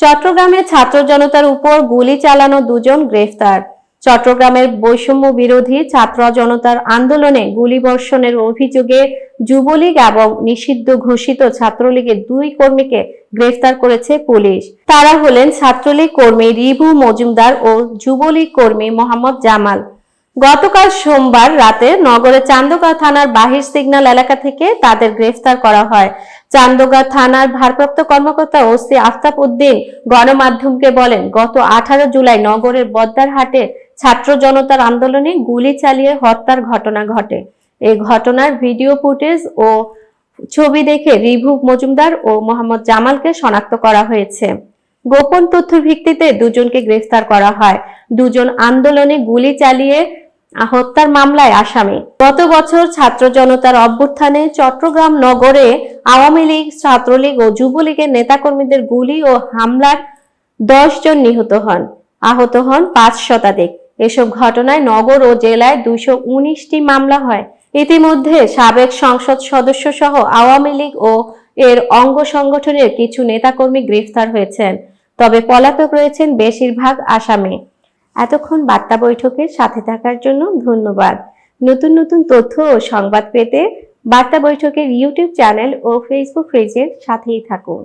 চট্টগ্রামে ছাত্র জনতার উপর গুলি চালানো দুজন গ্রেফতার। চট্টগ্রামের বৈষম্য বিরোধী ছাত্র জনতার আন্দোলনে গুলিবর্ষণের অভিযোগে যুবলীগ এবং নিষিদ্ধ ঘোষিত ছাত্রলীগের দুই কর্মীকে গ্রেফতার করেছে পুলিশ। তারা হলেন ছাত্রলীগ কর্মী রিভু মজুমদার ও যুবলীগ কর্মী মোহাম্মদ জামাল। গতকাল সোমবার রাতে নগরের চান্দগাঁও থানার বাহির সিগন্যাল এলাকা থেকে তাদের গ্রেফতার করা হয়। চান্দগাঁও থানার ভারপ্রাপ্ত কর্মকর্তা ওসি আফতাব উদ্দিন গণমাধ্যমকে বলেন, গত আঠারো জুলাই নগরের বদ্দারহাটে ছাত্র জনতার আন্দোলনে গুলি চালিয়ে হত্যার ঘটনা ঘটে। এই ঘটনার ভিডিও ফুটেজ ও ছবি দেখে রিভু মজুমদার ও মোহাম্মদ জামালকে শনাক্ত করা হয়েছে। গোপন তথ্যের ভিত্তিতে দুজনকে গ্রেফতার করা হয়। দুজন আন্দোলনে গুলি চালিয়ে হত্যার মামলায় আসামি। গত বছর ছাত্র জনতার অভ্যুত্থানে চট্টগ্রাম নগরে আওয়ামী লীগ, ছাত্রলীগ ও যুবলীগের নেতাকর্মীদের গুলি ও হামলার দশ জন নিহত হন। আহত হন পাঁচ শতাধিক। এসব ঘটনায় নগর ও জেলায় দুইশো উনিশটি মামলা হয়। ইতিমধ্যে সাবেক সংসদ সদস্য সহ আওয়ামী লীগ ও এর অঙ্গ সংগঠনের কিছু নেতাকর্মী গ্রেফতার হয়েছেন, তবে পলাতক রয়েছেন বেশিরভাগ আসামি। এতক্ষণ বার্তা বৈঠকের সাথে থাকার জন্য ধন্যবাদ। নতুন নতুন তথ্য ও সংবাদ পেতে বার্তা বৈঠকের ইউটিউব চ্যানেল ও ফেসবুক পেজের সাথেই থাকুন।